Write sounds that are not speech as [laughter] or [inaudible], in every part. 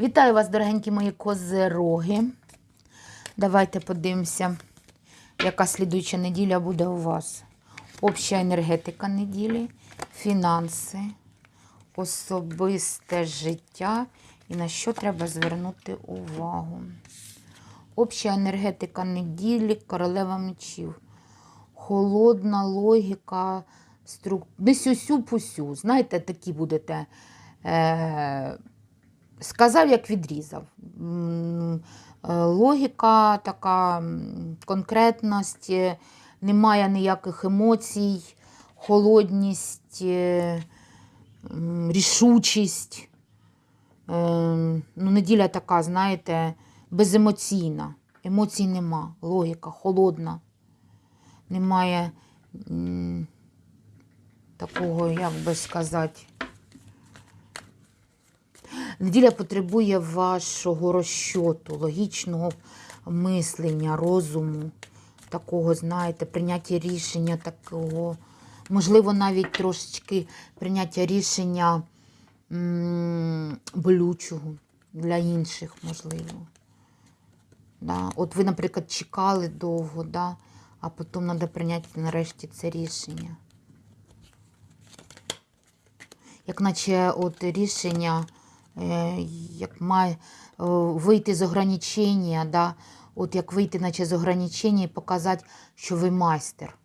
Вітаю вас, дорогенькі мої козероги. Давайте подивимося, яка слідуюча неділя буде у вас. Обща енергетика неділі, фінанси, особисте життя і на що треба звернути увагу. Обща енергетика неділі, королева мечів. Холодна логіка, струк... не сюсю-пусю. Знаєте, такі будете. Е... Сказав, як відрізав. Е, Логіка така, конкретність, е, немає ніяких емоцій, холодність, е, рішучість. Ну, неділя така, знаєте, беземоційна. Емоцій нема. Логіка холодна. Немає такого, як би сказати. Неділя потребує вашого розчоту, логічного мислення, розуму, такого, знаєте, прийняття рішення такого, можливо, навіть трошечки прийняття рішення болючого для інших, можливо. Да. От ви, наприклад, чекали довго, да? а потім треба прийняти нарешті це рішення. Як наче от рішення, як має е, вийти з ограничення, да? от як вийти наче з ограничення і показати, що ви майстер.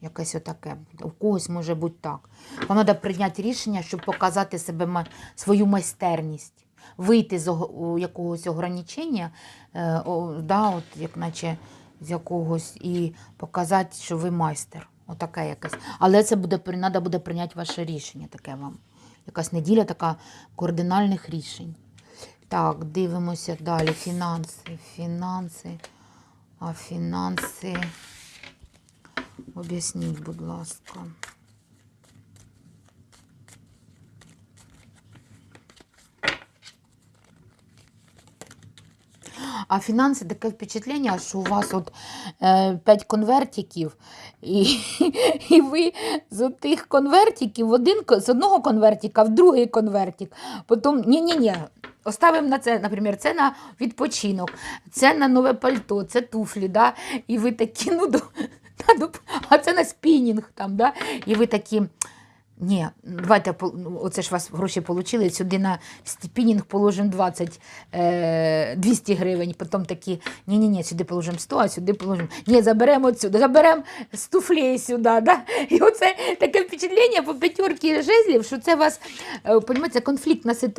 Якесь отаке. У когось може бути так. Вам треба прийняти рішення, щоб показати себе свою майстерність. Вийти з якогось ограничення, е, да, от, як наче з якогось, і показати, що ви майстер. Отаке якесь. Але це буде, треба буде прийняти ваше рішення, таке вам. Якась неділя така кардинальних рішень. Так, дивимося далі. Фінанси, фінанси. А фінанси. Об'ясніть, будь ласка. А фінанси таке впечатлення, що у вас от е, 5 конвертиків, і, [laughs] і ви з тих конвертиків в один, з одного конвертика в другий конвертик. Потім, ні-ні-ні, оставимо на це, наприклад, це на відпочинок, це на нове пальто, це туфлі, да? і ви такі, ну, [laughs] а це на спінінг, там, да? і ви такі. Ні, давайте, ну, оце ж вас гроші отримали, сюди на стіпінінг положимо 20, е, 200 гривень, потім такі, ні-ні-ні, сюди положимо 100, а сюди положимо, ні, заберемо отсюди, заберемо з сюди, да? і оце таке впечатлення по п'ятерці жезлів, що це у вас, розумієте, конфліктна ситуація,